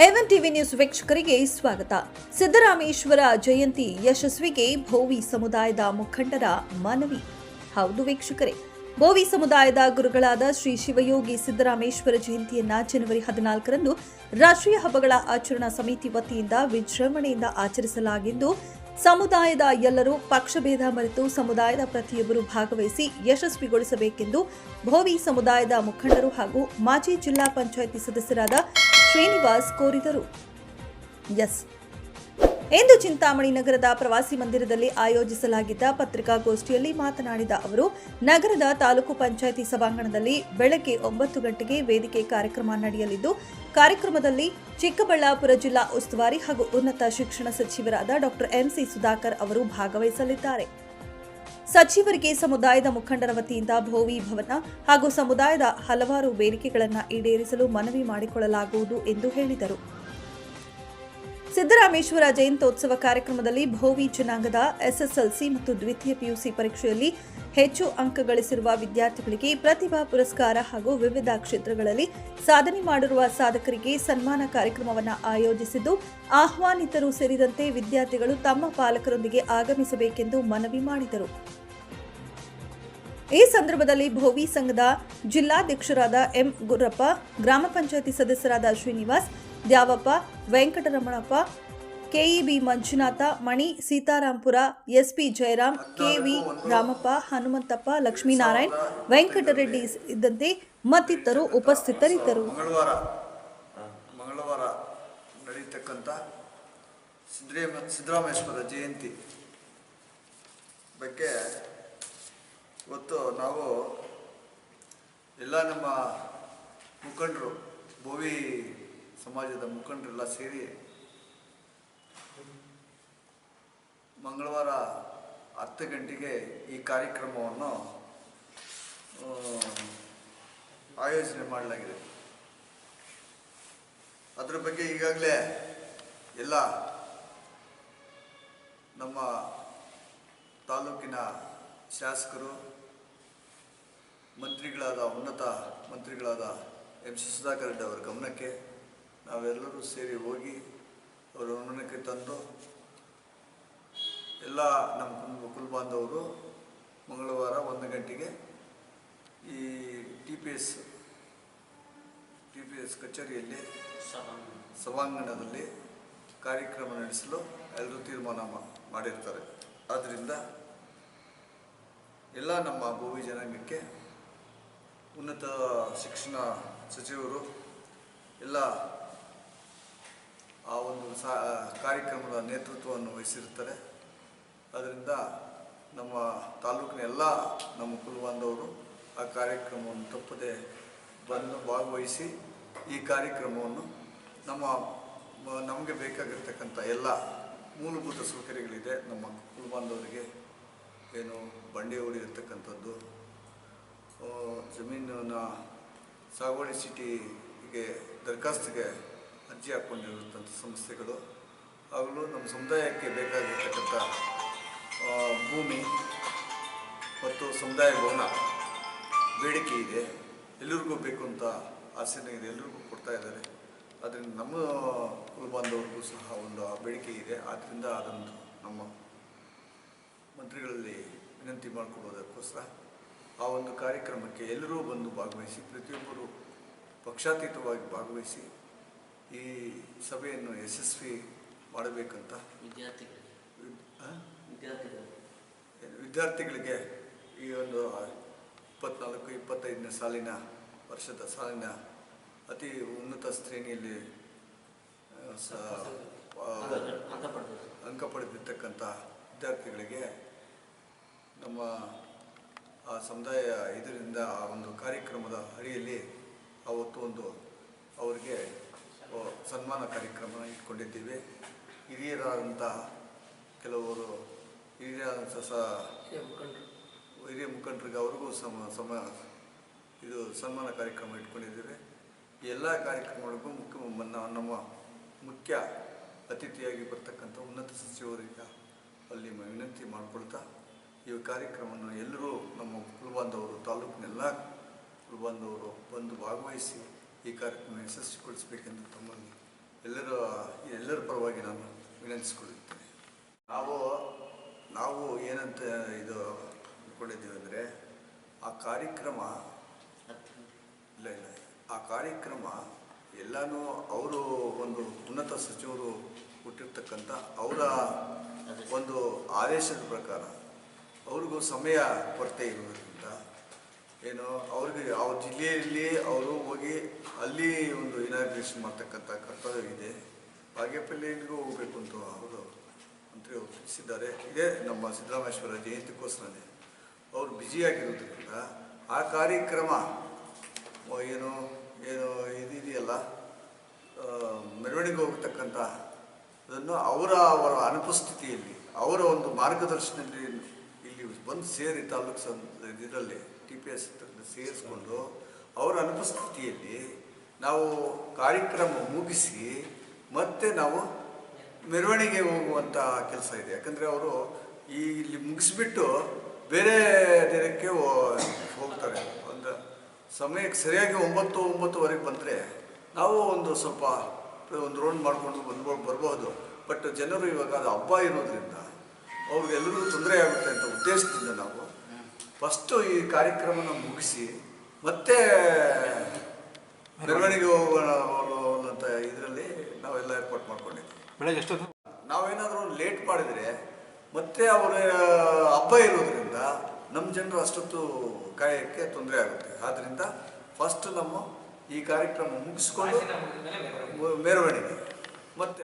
ಎವನ್ TV news ವೀಕ್ಷಕರಿಗೆ ಸ್ವಾಗತ. ಸಿದ್ದರಾಮೇಶ್ವರ ಜಯಂತಿ ಯಶಸ್ವಿಗೆ ಭೋವಿ ಸಮುದಾಯದ ಮುಖಂಡರ ಮನವಿ. ಹೌದು ವೀಕ್ಷಕರೇ, ಭೋವಿ ಸಮುದಾಯದ ಗುರುಗಳಾದ ಶ್ರೀ ಶಿವಯೋಗಿ ಸಿದ್ದರಾಮೇಶ್ವರ ಜಯಂತಿಯನ್ನ ಜನವರಿ ಹದಿನಾಲ್ಕರಂದು ರಾಷ್ಟ್ರೀಯ ಹಬ್ಬಗಳ ಆಚರಣಾ ಸಮಿತಿ ವತಿಯಿಂದ ವಿಜೃಂಭಣೆಯಿಂದ ಆಚರಿಸಲಾಗಿದ್ದು, ಸಮುದಾಯದ ಎಲ್ಲರೂ ಪಕ್ಷಭೇದ ಮರೆತು ಸಮುದಾಯದ ಪ್ರತಿಯೊಬ್ಬರು ಭಾಗವಹಿಸಿ ಯಶಸ್ವಿಗೊಳಿಸಬೇಕೆಂದು ಭೋವಿ ಸಮುದಾಯದ ಮುಖಂಡರು ಹಾಗೂ ಮಾಜಿ ಜಿಲ್ಲಾ ಪಂಚಾಯಿತಿ ಸದಸ್ಯರಾದ ಶ್ರೀನಿವಾಸ್ ಕೋರಿದರು. ಎಸ್. ಎಂದು ಚಿಂತಾಮಣಿ ನಗರದ ಪ್ರವಾಸಿ ಮಂದಿರದಲ್ಲಿ ಆಯೋಜಿಸಲಾಗಿದ್ದ ಪತ್ರಿಕಾಗೋಷ್ಠಿಯಲ್ಲಿ ಮಾತನಾಡಿದ ಅವರು, ನಗರದ ತಾಲೂಕು ಪಂಚಾಯಿತಿ ಸಭಾಂಗಣದಲ್ಲಿ ಬೆಳಗ್ಗೆ ಒಂಬತ್ತು ಗಂಟೆಗೆ ವೇದಿಕೆ ಕಾರ್ಯಕ್ರಮ ನಡೆಯಲಿದ್ದು, ಕಾರ್ಯಕ್ರಮದಲ್ಲಿ ಚಿಕ್ಕಬಳ್ಳಾಪುರ ಜಿಲ್ಲಾ ಉಸ್ತುವಾರಿ ಹಾಗೂ ಉನ್ನತ ಶಿಕ್ಷಣ ಸಚಿವರಾದ ಡಾಕ್ಟರ್ ಎಂಸಿ ಸುಧಾಕರ್ ಅವರು ಭಾಗವಹಿಸಲಿದ್ದಾರೆ. ಸಚಿವರಿಗೆ ಸಮುದಾಯದ ಮುಖಂಡರ ವತಿಯಿಂದ ಭೋವಿ ಭವನ ಹಾಗೂ ಸಮುದಾಯದ ಹಲವಾರು ಬೇಡಿಕೆಗಳನ್ನು ಈಡೇರಿಸಲು ಮನವಿ ಮಾಡಿಕೊಳ್ಳಲಾಗುವುದು ಎಂದು ಹೇಳಿದರು. ಸಿದ್ದರಾಮೇಶ್ವರ ಜಯಂತ್ಯೋತ್ಸವ ಕಾರ್ಯಕ್ರಮದಲ್ಲಿ ಭೋವಿ ಜನಾಂಗದ ಎಸ್ಎಸ್ಎಲ್ಸಿ ಮತ್ತು ದ್ವಿತೀಯ ಪಿಯುಸಿ ಪರೀಕ್ಷೆಯಲ್ಲಿ ಹೆಚ್ಚು ಅಂಕ ಗಳಿಸಿರುವ ವಿದ್ಯಾರ್ಥಿಗಳಿಗೆ ಪ್ರತಿಭಾ ಪುರಸ್ಕಾರ ಹಾಗೂ ವಿವಿಧ ಕ್ಷೇತ್ರಗಳಲ್ಲಿ ಸಾಧನೆ ಮಾಡಿರುವ ಸಾಧಕರಿಗೆ ಸನ್ಮಾನ ಕಾರ್ಯಕ್ರಮವನ್ನು ಆಯೋಜಿಸಿದ್ದು, ಆಹ್ವಾನಿತರು ಸೇರಿದಂತೆ ವಿದ್ಯಾರ್ಥಿಗಳು ತಮ್ಮ ಪಾಲಕರೊಂದಿಗೆ ಆಗಮಿಸಬೇಕೆಂದು ಮನವಿ ಮಾಡಿದರು. ಈ ಸಂದರ್ಭದಲ್ಲಿ ಭೋವಿ ಸಂಘದ ಜಿಲ್ಲಾಧ್ಯಕ್ಷರಾದ ಎಂ ಗುರ್ರಪ್ಪ ಗ್ರಾಮ ಪಂಚಾಯಿತಿ ಸದಸ್ಯರಾದ Srinivas Dyavappa, Venkataramanappa, KEB Manjunatha, Mani Sitarampura, S P Jayaram, K V Ramappa, Hanumanthappa, Lakshminarayan, Venkatareddy ಇದ್ದಂತೆ ಮತ್ತಿತರರು ಉಪಸ್ಥಿತರಿದ್ದರು. ಮಂಗಳವಾರ ಮಂಗಳವಾರ ಸಿದ್ದರಾಮ ಸಿದ್ದರಾಮೇಶ್ವರ ಜಯಂತಿ ಬಗ್ಗೆ ಇವತ್ತು ನಾವು ಎಲ್ಲ ನಮ್ಮ ಮುಖಂಡರು, ಭೋವಿ ಸಮಾಜದ ಮುಖಂಡರೆಲ್ಲ ಸೇರಿ ಮಂಗಳವಾರ ಹತ್ತು ಗಂಟೆಗೆ ಈ ಕಾರ್ಯಕ್ರಮವನ್ನು ಆಯೋಜನೆ ಮಾಡಲಾಗಿದೆ. ಅದರ ಬಗ್ಗೆ ಈಗಾಗಲೇ ಎಲ್ಲ ನಮ್ಮ ತಾಲೂಕಿನ ಶಾಸಕರು, ಮಂತ್ರಿಗಳಾದ ಉನ್ನತ ಮಂತ್ರಿಗಳಾದ ಎಂ ಸಿ ಸುಧಾಕರ್ ರೆಡ್ಡಿ ಅವರ ಗಮನಕ್ಕೆ ನಾವೆಲ್ಲರೂ ಸೇರಿ ಹೋಗಿ ಅವರ ಗಮನಕ್ಕೆ ತಂದು ಎಲ್ಲ ನಮ್ಮ ಕುಲ್ ಕುಲ್ಬಾಂಧವರು ಮಂಗಳವಾರ ಒಂದು ಗಂಟೆಗೆ ಈ T P S, T P S ಕಚೇರಿಯಲ್ಲಿ ಸಭಾಂಗಣದಲ್ಲಿ ಕಾರ್ಯಕ್ರಮ ನಡೆಸಲು ಎಲ್ಲರೂ ತೀರ್ಮಾನ ಮಾಡಿರ್ತಾರೆ. ಆದ್ದರಿಂದ ಎಲ್ಲ ನಮ್ಮ ಭೂಮಿ ಜನಾಂಗಕ್ಕೆ ಉನ್ನತ ಶಿಕ್ಷಣ ಸಚಿವರು ಎಲ್ಲ ಆ ಒಂದು ಕಾರ್ಯಕ್ರಮದ ನೇತೃತ್ವವನ್ನು ವಹಿಸಿರುತ್ತಾರೆ. ಅದರಿಂದ ನಮ್ಮ ತಾಲೂಕಿನ ಎಲ್ಲ ನಮ್ಮ ಕುಲಬಾಂಧವರು ಆ ಕಾರ್ಯಕ್ರಮವನ್ನು ತಪ್ಪದೆ ಬಂದು ಭಾಗವಹಿಸಿ ಈ ಕಾರ್ಯಕ್ರಮವನ್ನು ನಮ್ಮ ನಮಗೆ ಬೇಕಾಗಿರ್ತಕ್ಕಂಥ ಎಲ್ಲ ಮೂಲಭೂತ ಸೌಕರ್ಯಗಳಿದೆ. ನಮ್ಮ ಕುಲಬಾಂಧವರಿಗೆ ಏನು ಬಂಡೆ ಹೊಡೆದಿರ್ತಕ್ಕಂಥದ್ದು ಆ, ಜಮೀನನ್ನ ಸಾಗುವಳಿ ಸಿಟಿಗೆ ದರಖಾಸ್ತಿಗೆ ಅರ್ಜಿ ಹಾಕ್ಕೊಂಡಿರುವಂಥ ಸಂಸ್ಥೆಗಳು ಆಗಲೂ ನಮ್ಮ ಸಮುದಾಯಕ್ಕೆ ಬೇಕಾಗಿರ್ತಕ್ಕಂಥ ಭೂಮಿ ಮತ್ತು ಸಮುದಾಯ ಭವನ ಬೇಡಿಕೆ ಇದೆ. ಎಲ್ಲರಿಗೂ ಬೇಕು ಅಂತ ಆಸೆನೇ ಇದೆ. ಎಲ್ಲರಿಗೂ ಕೊಡ್ತಾ ಇದ್ದಾರೆ. ಅದರಿಂದ ನಮ್ಮ ಕುಲಬಾಂಧವ್ರಿಗೂ ಸಹ ಒಂದು ಬೇಡಿಕೆ ಇದೆ. ಆದ್ದರಿಂದ ಅದನ್ನು ನಮ್ಮ ಮಂತ್ರಿಗಳಲ್ಲಿ ವಿನಂತಿ ಮಾಡಿಕೊಡೋದಕ್ಕೋಸ್ಕರ ಆ ಒಂದು ಕಾರ್ಯಕ್ರಮಕ್ಕೆ ಎಲ್ಲರೂ ಬಂದು ಭಾಗವಹಿಸಿ, ಪ್ರತಿಯೊಬ್ಬರು ಪಕ್ಷಾತೀತವಾಗಿ ಭಾಗವಹಿಸಿ ಈ ಸಭೆಯನ್ನು ಯಶಸ್ವಿ ಮಾಡಬೇಕಂತ? ವಿದ್ಯಾರ್ಥಿಗಳಿಗೆ? ವಿದ್ಯಾರ್ಥಿಗಳಿಗೆ. ಈ ಒಂದು ಇಪ್ಪತ್ನಾಲ್ಕು ಇಪ್ಪತ್ತೈದನೇ ಸಾಲಿನ ವರ್ಷದ ಸಾಲಿನ ಅತಿ ಉನ್ನತ ಶ್ರೇಣಿಯಲ್ಲಿ ಅಂಕ ಪಡೆದರು ಅಂಕ ಪಡೆದಿರ್ತಕ್ಕಂಥ ವಿದ್ಯಾರ್ಥಿಗಳಿಗೆ ನಮ್ಮ ಆ ಸಮುದಾಯ ಇದರಿಂದ ಆ ಒಂದು ಕಾರ್ಯಕ್ರಮದ ಅಡಿಯಲ್ಲಿ ಅವತ್ತು ಒಂದು ಅವರಿಗೆ ಸನ್ಮಾನ ಕಾರ್ಯಕ್ರಮ ಇಟ್ಕೊಂಡಿದ್ದೀವಿ. ಹಿರಿಯರಾದಂತಹ ಕೆಲವರು ಹಿರಿಯರಾದಂಥ ಸಹ ಮುಖಂಡರು. ಹಿರಿಯ ಮುಖಂಡರಿಗೆ ಅವ್ರಿಗೂ ಸಮ ಸಮ ಇದು ಸನ್ಮಾನ ಕಾರ್ಯಕ್ರಮ ಇಟ್ಕೊಂಡಿದ್ದೇವೆ. ಎಲ್ಲ ಕಾರ್ಯಕ್ರಮಗಳಿಗೂ ಮುಖ್ಯ ನಮ್ಮ ಮುಖ್ಯ ಅತಿಥಿಯಾಗಿ ಬರ್ತಕ್ಕಂಥ ಉನ್ನತ ಸಚಿವರಿಗೆ ಅಲ್ಲಿ ವಿನಂತಿ ಮಾಡಿಕೊಳ್ತಾ ಈ ಕಾರ್ಯಕ್ರಮವನ್ನು ಎಲ್ಲರೂ ನಮ್ಮ ಕುಲಬಾಂಧವರು ತಾಲೂಕಿನೆಲ್ಲ ಕುಲಬಾಂಧವರು ಬಂದು ಭಾಗವಹಿಸಿ ಈ ಕಾರ್ಯಕ್ರಮ ಯಶಸ್ವಿಗೊಳಿಸಬೇಕೆಂದು ತಮ್ಮಲ್ಲಿ ಎಲ್ಲರ ಎಲ್ಲರ ಪರವಾಗಿ ನಾನು ವಿನಂತಿಸಿಕೊಳ್ಳುತ್ತೇನೆ. ನಾವು ನಾವು ಏನಂತ ಇದು ಅಂದ್ಕೊಂಡಿದ್ದೀವಿ ಅಂದರೆ, ಆ ಕಾರ್ಯಕ್ರಮ, ಇಲ್ಲ ಇಲ್ಲ, ಆ ಕಾರ್ಯಕ್ರಮ ಎಲ್ಲನೂ ಅವರು ಒಂದು ಉನ್ನತ ಸಚಿವರು ಹುಟ್ಟಿರ್ತಕ್ಕಂಥ ಅವರ ಒಂದು ಆದೇಶದ ಪ್ರಕಾರ, ಅವ್ರಿಗೂ ಸಮಯ ಕೊರತೆ ಇರೋದ್ರಿಂದ ಏನು ಅವ್ರಿಗೆ ಅವ್ರ ಜಿಲ್ಲೆಯಲ್ಲಿ ಅವರು ಹೋಗಿ ಅಲ್ಲಿ ಒಂದು ಇನಾಗ್ರೇಷನ್ ಮಾಡ್ತಕ್ಕಂಥ ಕರ್ತವ್ಯ ಇದೆ. ಬಾಗೇಪಲ್ಲಿಗೂ ಹೋಗಬೇಕು ಅಂತ ಅವರು ಮಂತ್ರಿ ಅವರು ತಿಳಿಸಿದ್ದಾರೆ. ಇದೇ ನಮ್ಮ ಸಿದ್ದರಾಮೇಶ್ವರ ಜಯಂತಿಗೋಸ್ಕರನೇ. ಅವರು ಬ್ಯುಸಿಯಾಗಿರೋದ್ರಿಂದ ಆ ಕಾರ್ಯಕ್ರಮ ಏನು ಏನು ಇದಿದೆಯಲ್ಲ ಆ, ಮೆರವಣಿಗೆ ಹೋಗ್ತಕ್ಕಂಥ ಅದನ್ನು ಅವರ ಅವರ ಅನುಪಸ್ಥಿತಿಯಲ್ಲಿ ಅವರ ಒಂದು ಮಾರ್ಗದರ್ಶನದಲ್ಲಿ ಇಲ್ಲಿ ಬಂದು ಸೇರಿ ತಾಲೂಕು ಇದರಲ್ಲಿ ಟಿ ಪಿ ಎಸ್ ಸೇರಿಸ್ಕೊಂಡು ಅವರ ಅನುಪಸ್ಥಿತಿಯಲ್ಲಿ ನಾವು ಕಾರ್ಯಕ್ರಮ ಮುಗಿಸಿ ಮತ್ತೆ ನಾವು ಮೆರವಣಿಗೆ ಹೋಗುವಂಥ ಕೆಲಸ ಇದೆ. ಯಾಕಂದರೆ ಅವರು ಈ ಇಲ್ಲಿ ಮುಗಿಸ್ಬಿಟ್ಟು ಬೇರೆ ದಿನಕ್ಕೆ ಹೋಗ್ತಾರೆ. ಒಂದು ಸಮಯಕ್ಕೆ ಸರಿಯಾಗಿ ಒಂಬತ್ತು, ಒಂಬತ್ತುವರೆಗೆ ಬಂದರೆ ನಾವು ಒಂದು ಸ್ವಲ್ಪ ಒಂದು ರೌಂಡ್ ಮಾಡಿಕೊಂಡು ಬಂದು ಬರ್ಬೋದು. ಬಟ್ ಜನರು ಇವಾಗ ಅದು ಹಬ್ಬ ಇರೋದ್ರಿಂದ ಅವ್ರಿಗೆಲ್ಲರಿಗೂ ತೊಂದರೆ ಆಗುತ್ತೆ ಅಂತ ಉದ್ದೇಶದಿಂದ ನಾವು ಫಸ್ಟು ಈ ಕಾರ್ಯಕ್ರಮನ ಮುಗಿಸಿ ಮತ್ತೆ ಮೆರವಣಿಗೆ ಹೋಗೋಣ ಅಂತ ಇದರಲ್ಲಿ ನಾವೆಲ್ಲ ಏರ್ಪಾಟ್ ಮಾಡ್ಕೊಂಡಿದ್ವಿ. ಬೆಳಗ್ಗೆ ಎಷ್ಟೊತ್ತು? ನಾವೇನಾದರೂ ಲೇಟ್ ಮಾಡಿದರೆ ಮತ್ತೆ ಅವರ ಹಬ್ಬ ಇರೋದ್ರಿಂದ ನಮ್ಮ ಜನರು ಅಷ್ಟೊತ್ತು ಕಾಯಕ್ಕೆ ತೊಂದರೆ ಆಗುತ್ತೆ. ಆದ್ದರಿಂದ ಫಸ್ಟ್ ನಮ್ಮ ಈ ಕಾರ್ಯಕ್ರಮ ಮುಗಿಸ್ಕೊಂಡು ಮೆರವಣಿಗೆ. ಮತ್ತೆ